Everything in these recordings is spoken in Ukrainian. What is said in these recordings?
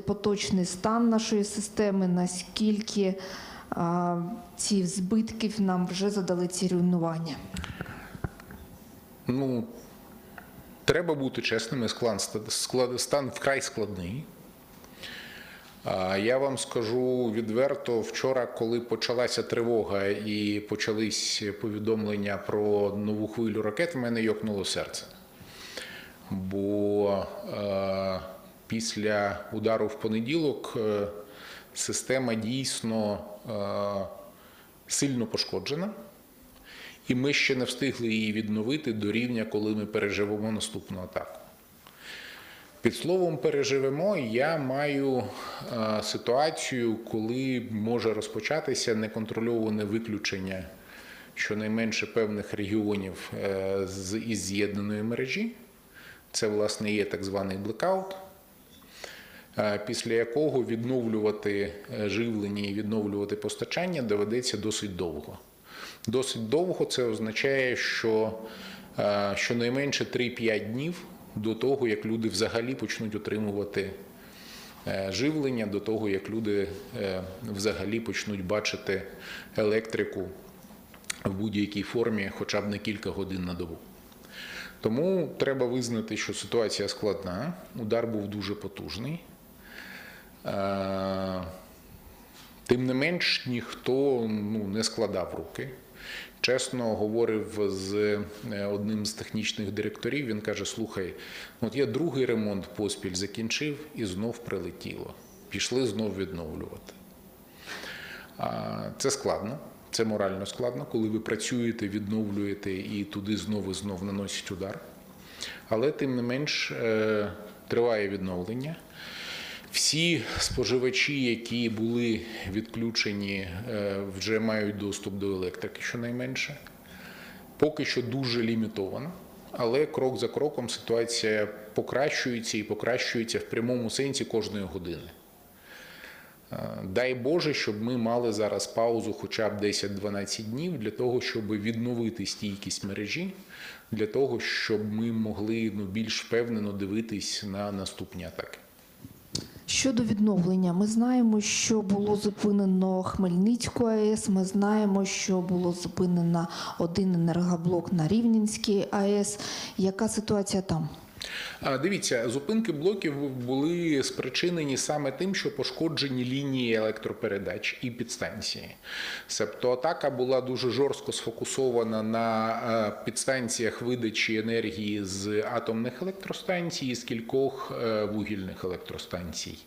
поточний стан нашої системи, наскільки ці збитків нам вже задали ці руйнування. Ну, треба бути чесними, стан вкрай складний. Я вам скажу відверто, вчора, коли почалася тривога і почались повідомлення про нову хвилю ракет, в мене йокнуло серце. Бо після удару в понеділок е, система дійсно е, сильно пошкоджена. І ми ще не встигли її відновити до рівня, коли ми переживемо наступну атаку. Під словом переживемо, я маю е, ситуацію, коли може розпочатися неконтрольоване виключення щонайменше певних регіонів з з'єднаної мережі. Це, власне, є так званий блекаут, після якого відновлювати е, живлення і відновлювати постачання доведеться досить довго. Досить довго це означає, що е, щонайменше 3-5 днів до того, як люди взагалі почнуть отримувати е, живлення, до того, як люди е, взагалі почнуть бачити електрику в будь-якій формі, хоча б на кілька годин на добу. Тому треба визнати, що ситуація складна, удар був дуже потужний. Е, Тим не менш, ніхто ну, не складав руки. Чесно говорив з е, одним з технічних директорів. Він каже: Слухай, от я другий ремонт поспіль закінчив і знов прилетіло. Пішли знов відновлювати. Це складно, це морально складно, коли ви працюєте, відновлюєте і туди знову і знов наносять удар. Але тим не менш е, триває відновлення. Всі споживачі, які були відключені, е, вже мають доступ до електрики щонайменше. Поки що дуже лімітовано, але крок за кроком ситуація покращується і покращується в прямому сенсі кожної години. Е, Дай Боже, щоб ми мали зараз паузу хоча б 10-12 днів для того, щоб відновити стійкість мережі, для того, щоб ми могли ну, більш впевнено дивитись на наступні атаки. Щодо відновлення, ми знаємо, що було зупинено Хмельницьку АЕС. Ми знаємо, що було зупинено один енергоблок на Рівненській АЕС. Яка ситуація там? Дивіться, зупинки блоків були спричинені саме тим, що пошкоджені лінії електропередач і підстанції. Себто атака була дуже жорстко сфокусована на е, підстанціях видачі енергії з атомних електростанцій і з кількох е, вугільних електростанцій.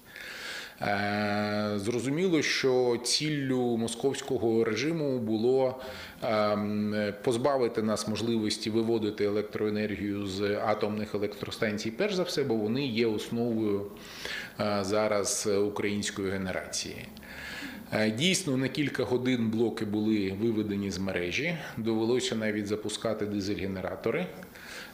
Е, Зрозуміло, що ціллю московського режиму було ем, позбавити нас можливості виводити електроенергію з атомних електростанцій, перш за все, бо вони є основою е, зараз української генерації. Е, Дійсно, на кілька годин блоки були виведені з мережі. Довелося навіть запускати дизель-генератори.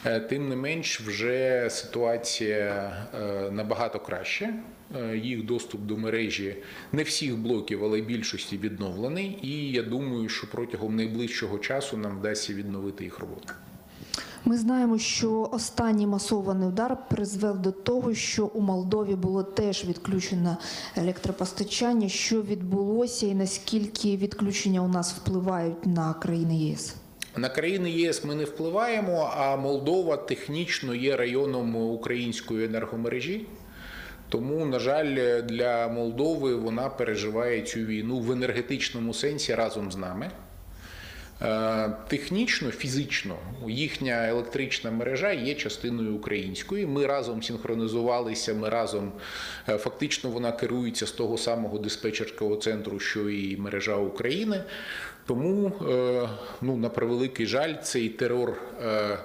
Е, Тим не менш, вже ситуація е, набагато краще. Е, Їх доступ до мережі не всіх блоків, але більшості відновлений. І я думаю, що протягом найближчого часу нам вдасться відновити їх роботу. Ми знаємо, що останній масований удар призвел до того, що у Молдові було теж відключено електропостачання. Що відбулося і наскільки відключення у нас впливають на країни ЄС? На країни ЄС ми не впливаємо, а Молдова технічно є районом української енергомережі. Тому, на жаль, для Молдови вона переживає цю війну в енергетичному сенсі разом з нами. Е, Технічно, фізично, їхня електрична мережа є частиною української. Ми разом синхронізувалися. Ми разом е, фактично вона керується з того самого диспетчерського центру, що і мережа України. Тому, е, ну на превеликий жаль, цей терор. е,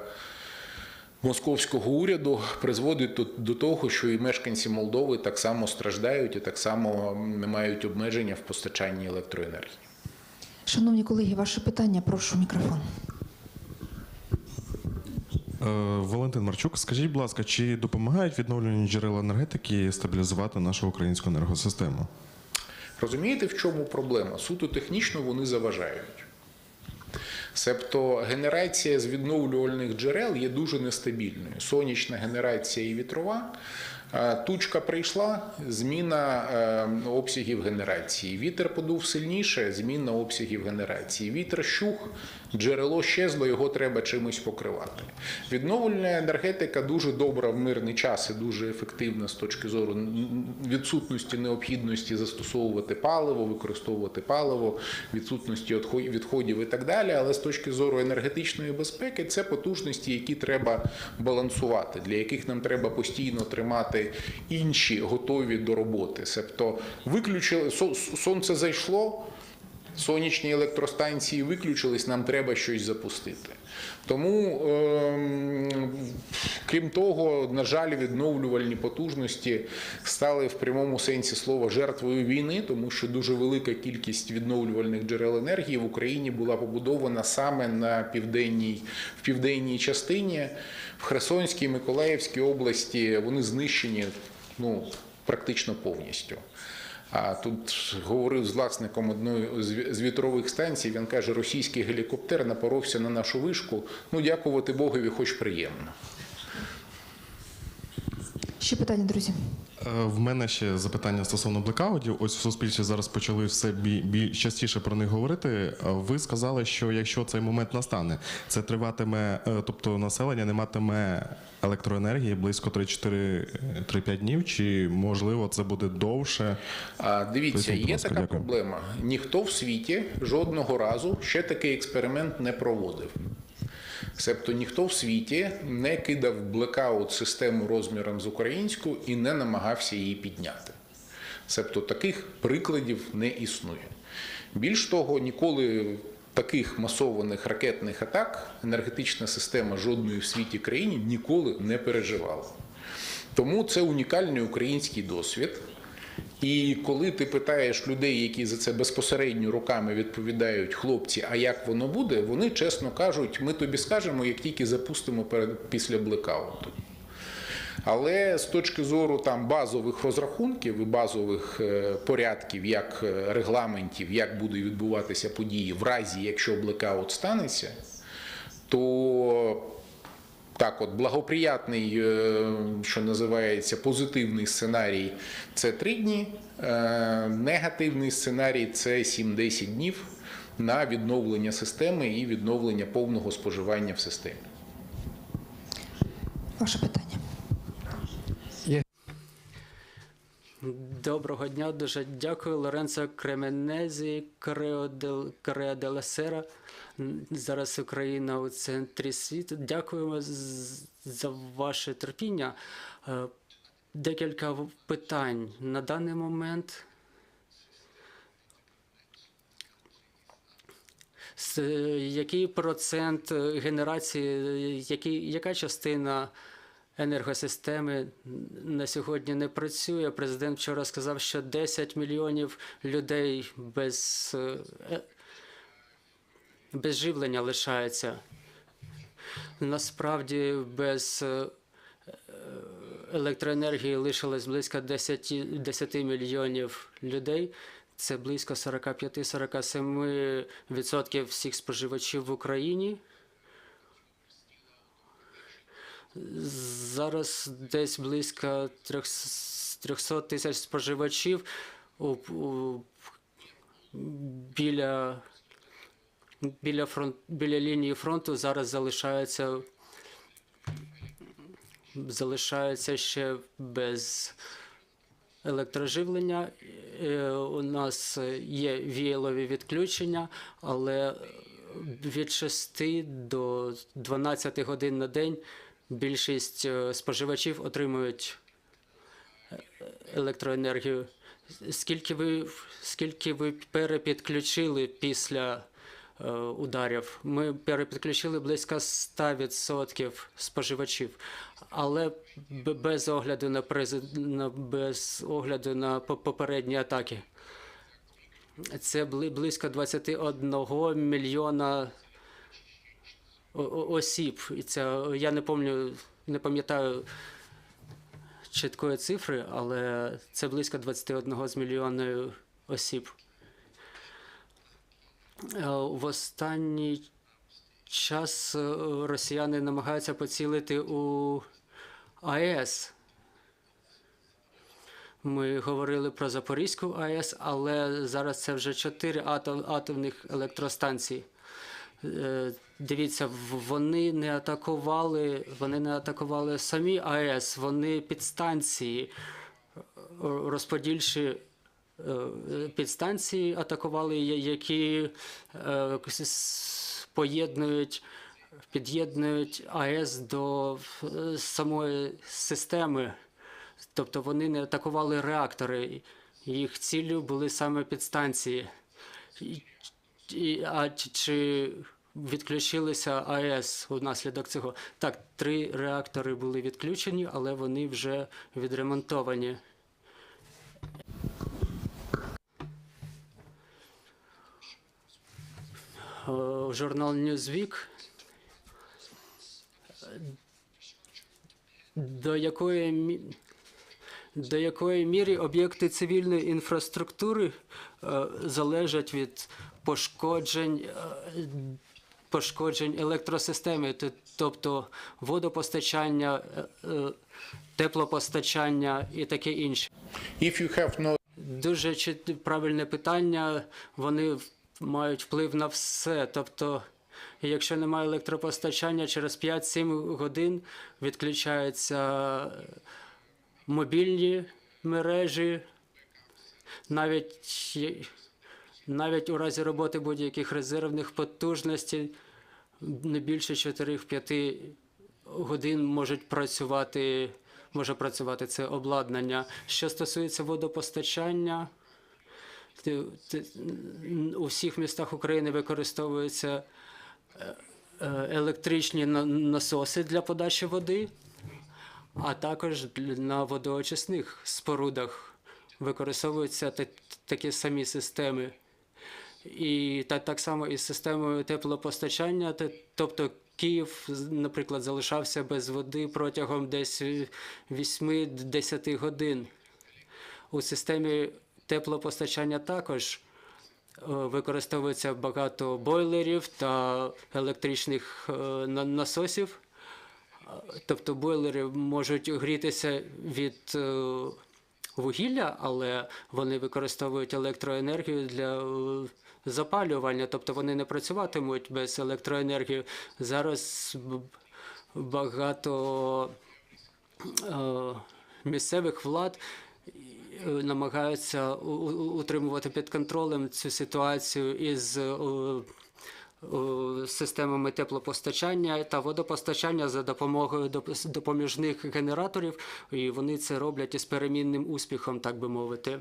Московського уряду призводить до, того, що і мешканці Молдови так само страждають і так само м, мають обмеження в постачанні електроенергії. Шановні колеги, ваше питання, прошу мікрофон. Е, Валентин Марчук, скажіть, будь ласка, чи допомагають відновлені джерела енергетики стабілізувати нашу українську енергосистему? Розумієте, в чому проблема? Суто технічно вони заважають. Себто генерація з відновлювальних джерел є дуже нестабільною. Сонячна генерація і вітрова Тучка прийшла, зміна е, обсягів генерації. Вітер подув сильніше, зміна обсягів генерації. Вітер щух, джерело щезло, його треба чимось покривати. Відновлена енергетика дуже добра в мирний час і дуже ефективна з точки зору відсутності необхідності застосовувати паливо, використовувати паливо, відсутності відходів і так далі. Але з точки зору енергетичної безпеки це потужності, які треба балансувати, для яких нам треба постійно тримати інші готові до роботи. Себто виключили со- сонце зайшло. Сонячні електростанції виключились, нам треба щось запустити. Тому, ем, крім того, на жаль, відновлювальні потужності стали в прямому сенсі слова жертвою війни, тому що дуже велика кількість відновлювальних джерел енергії в Україні була побудована саме на південній, в південній частині, в Херсонській, Миколаївській області. Вони знищені ну, практично повністю. А тут говорив з власником одної з- вітрових станцій. Він каже, російський гелікоптер напоровся на нашу вишку. Ну, дякувати Богові, хоч приємно. Ще питання, друзі. Е, В мене ще запитання стосовно блекаутів. Ось в суспільстві зараз почали все бі, бі, частіше про них говорити. Е, Ви сказали, що якщо цей момент настане, це триватиме, е, тобто населення не матиме електроенергії близько 3-4-5 днів, чи можливо це буде довше? А дивіться, Поясніть, є ласка, така дякую. проблема. Ніхто в світі жодного разу ще такий експеримент не проводив. Себто ніхто в світі не кидав блекаут систему розміром з українську і не намагався її підняти. Себто таких прикладів не існує. Більш того, ніколи таких масованих ракетних атак енергетична система жодної в світі країні ніколи не переживала. Тому це унікальний український досвід. І коли ти питаєш людей, які за це безпосередньо руками відповідають, хлопці, а як воно буде, вони чесно кажуть, ми тобі скажемо, як тільки запустимо перед після блекауту. Але з точки зору там базових розрахунків і базових е, порядків, як е, регламентів, як будуть відбуватися події в разі, якщо блекаут станеться, то так, от благоприятний, е, що називається позитивний сценарій це 3 дні, негативний сценарій це 7-10 днів на відновлення системи і відновлення повного споживання в системі. Ваше питання. Доброго дня, дуже дякую. Лоренцо Кременезі, Корео де. Зараз Україна у центрі світу. Дякуємо за ваше терпіння. Е, Декілька питань. На даний момент який процент е, генерації, який, яка частина енергосистеми на сьогодні не працює? Президент вчора сказав, що 10 мільйонів людей без, е, без живлення лишається. Насправді без е, електроенергії лишилось близько 10, 10 мільйонів людей. Це близько 45-47% всіх споживачів в Україні. Зараз десь близько 300 тисяч споживачів біля, біля, фронт, біля лінії фронту зараз залишаються залишаються ще без електроживлення. Е, У нас є віялові відключення, але від 6 до 12 годин на день більшість е, споживачів отримують е, електроенергію. Скільки ви, скільки ви перепідключили після е, ударів? Ми перепідключили близько 100% споживачів, але без огляду на, на без огляду на по- попередні атаки. Це бли- близько 21 мільйона осіб. І це я не пам'ятаю, не пам'ятаю чіткої цифри, але це близько 21 з мільйонів осіб. Е, В останній час е, росіяни намагаються поцілити у АЕС. Ми говорили про Запорізьку АЕС, але зараз це вже чотири атом, атомних електростанції. Е, Дивіться, вони не атакували, вони не атакували самі АЕС, вони підстанції, е, розподільчі е, підстанції атакували, які поєднують, під'єднують АЕС до самої системи. Тобто вони не атакували реактори. Їх ціллю були саме підстанції. А чи- чи відключилися АЕС внаслідок цього? Так, три реактори були відключені, але вони вже відремонтовані. Е, Журнал Newsweek до якої до якої міри об'єкти цивільної інфраструктури е, залежать від пошкоджень, е, пошкоджень електросистеми, тобто водопостачання, е, е, теплопостачання і таке інше. If you have no Дуже правильне питання. Вони мають вплив на все. Тобто, якщо немає електропостачання, через 5-7 годин відключаються мобільні мережі, навіть, навіть у разі роботи будь-яких резервних потужностей не більше 4-5 годин можуть працювати, може працювати це обладнання. Що стосується водопостачання, у всіх містах України використовуються е, електричні на- насоси для подачі води, а також на водоочисних спорудах використовуються та- такі самі системи. І так, так само із системою теплопостачання, те- тобто Київ, наприклад, залишався без води протягом десь 8-10 годин. У системі теплопостачання також е, використовується багато бойлерів та електричних е, насосів. Тобто бойлери можуть грітися від е, вугілля, але вони використовують електроенергію для запалювання, тобто вони не працюватимуть без електроенергії. Зараз багато е, місцевих влад е, намагаються утримувати під контролем цю ситуацію із е, системами теплопостачання та водопостачання за допомогою доп- допоміжних генераторів, і вони це роблять із перемінним успіхом, так би мовити.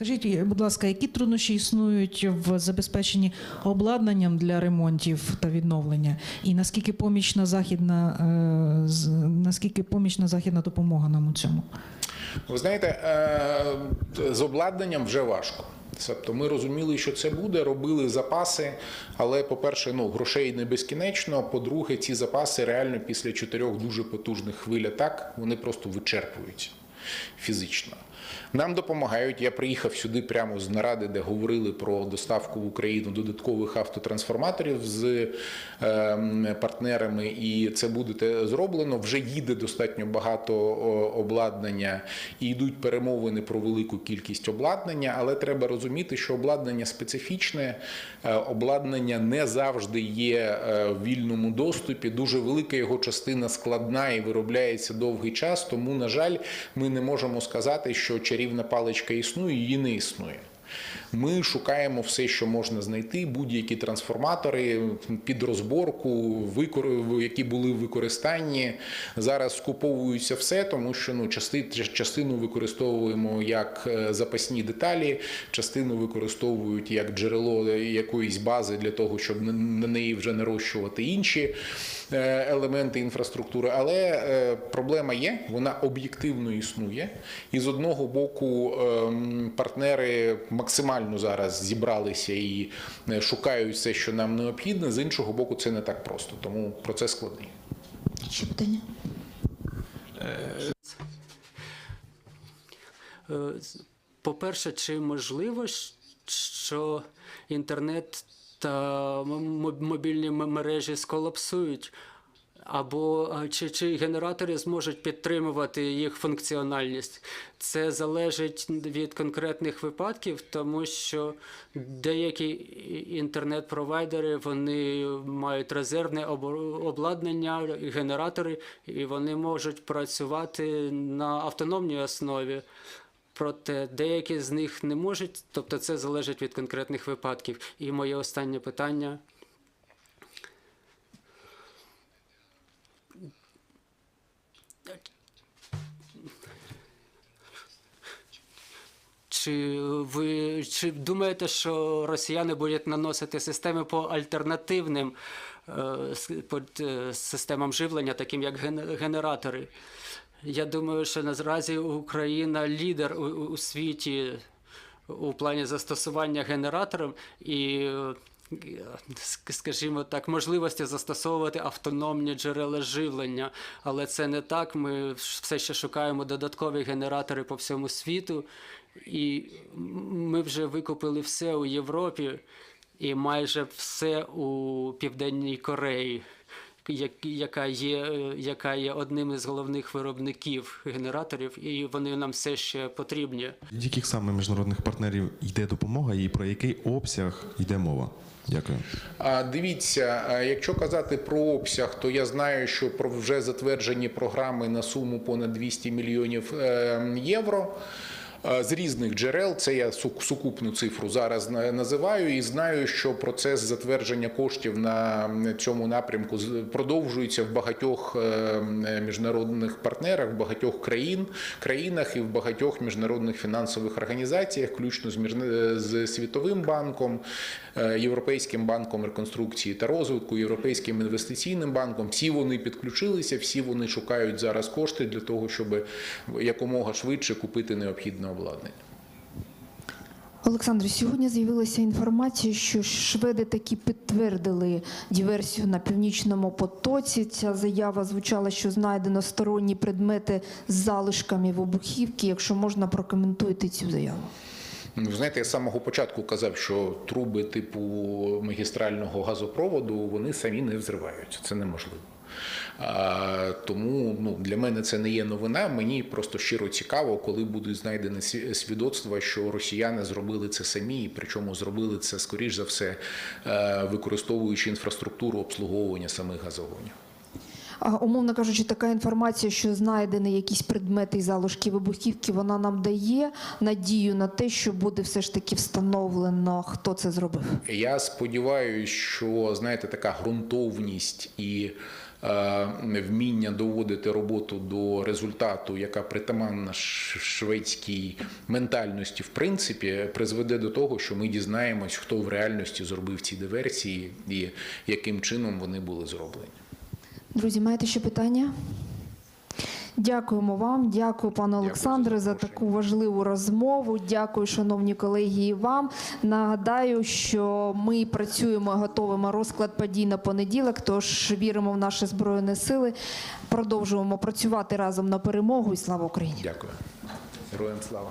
Скажіть, будь ласка, які труднощі існують в забезпеченні обладнанням для ремонтів та відновлення? І наскільки помічна західна е, наскільки помічна західна допомога нам у цьому? Ви знаєте, е, з обладнанням вже важко. Тобто ми розуміли, що це буде, робили запаси, але, по-перше, ну, грошей не безкінечно. По-друге, ці запаси реально після чотирьох дуже потужних хвиль атак вони просто вичерпуються фізично. Нам допомагають. Я приїхав сюди прямо з наради, де говорили про доставку в Україну додаткових автотрансформаторів з е, партнерами, і це буде зроблено. Вже їде достатньо багато обладнання і йдуть перемовини про велику кількість обладнання, але треба розуміти, що обладнання специфічне, е, обладнання не завжди є е, в вільному доступі. Дуже велика його частина складна і виробляється довгий час. Тому, на жаль, ми не можемо сказати, що чарівна паличка існує, її не існує. Ми шукаємо все, що можна знайти, будь-які трансформатори під розборку, які були в використанні. Зараз скуповується все, тому що ну, частину використовуємо як е, запасні деталі, частину використовують як джерело якоїсь бази для того, щоб на- на неї вже нарощувати інші е, елементи інфраструктури. Але е, проблема є, вона об'єктивно існує. І з одного боку ем, партнери максимально зараз зібралися і е, шукають все, що нам необхідне. З іншого боку, це не так просто, тому процес складний. Ще питання? Е, По-перше, чи можливо, що інтернет та мобільні мережі сколапсують або чи, чи генератори зможуть підтримувати їх функціональність. Це залежить від конкретних випадків, тому що деякі інтернет-провайдери вони мають резервне обладнання, генератори, і вони можуть працювати на автономній основі. Проте деякі з них не можуть, тобто це залежить від конкретних випадків. І моє останнє питання. Чи ви чи думаєте, що росіяни будуть наносити системи по альтернативним е, по, е, системам живлення, таким як ген- генератори? Я думаю, що наразі Україна лідер у, у- світі у плані застосування генераторів і, е, скажімо так, можливості застосовувати автономні джерела живлення. Але це не так. Ми все ще шукаємо додаткові генератори по всьому світу. І ми вже викупили все у Європі і майже все у Південній Кореї, яка є, яка є одним із головних виробників генераторів, і вони нам все ще потрібні. Від яких саме міжнародних партнерів йде допомога і про який обсяг йде мова? Дякую. А дивіться, якщо казати про обсяг, то я знаю, що про вже затверджені програми на суму понад 200 мільйонів е, євро. З різних джерел, це я су- сукупну цифру зараз на- називаю, і знаю, що процес затвердження коштів на цьому напрямку продовжується в багатьох е, міжнародних партнерах, в багатьох країн, країнах і в багатьох міжнародних фінансових організаціях, включно з, Світовим банком, Європейським банком реконструкції та розвитку, Європейським інвестиційним банком. Всі вони підключилися, всі вони шукають зараз кошти для того, щоб якомога швидше купити необхідне обладнання. Олександр, сьогодні з'явилася інформація, що шведи таки підтвердили диверсію на північному потоці. Ця заява звучала, що знайдено сторонні предмети з залишками вибухівки. Якщо можна, прокоментуйте цю заяву. Ви знаєте, я з самого початку казав, що труби типу магістрального газопроводу вони самі не взриваються. Це неможливо. А, тому ну, для мене це не є новина. Мені просто щиро цікаво, коли будуть знайдені свідоцтва, що росіяни зробили це самі, і причому зробили це скоріш за все, е, використовуючи інфраструктуру обслуговування самих газогонів. Умовно кажучи, така інформація, що знайдені якісь предмети і залишки вибухівки, вона нам дає надію на те, що буде все ж таки встановлено, хто це зробив. Я сподіваюся, що знаєте, така ґрунтовність і е, вміння доводити роботу до результату, яка притаманна шведській ментальності, в принципі, призведе до того, що ми дізнаємось, хто в реальності зробив ці диверсії і яким чином вони були зроблені. Друзі, маєте ще питання? Дякуємо вам, дякую, пане Олександре, за таку важливу розмову. Дякую, шановні колеги, і вам. Нагадаю, що ми працюємо, готовимо розклад подій на понеділок. Тож віримо в наші збройні сили. Продовжуємо працювати разом на перемогу і слава Україні. Дякую. Героям слава.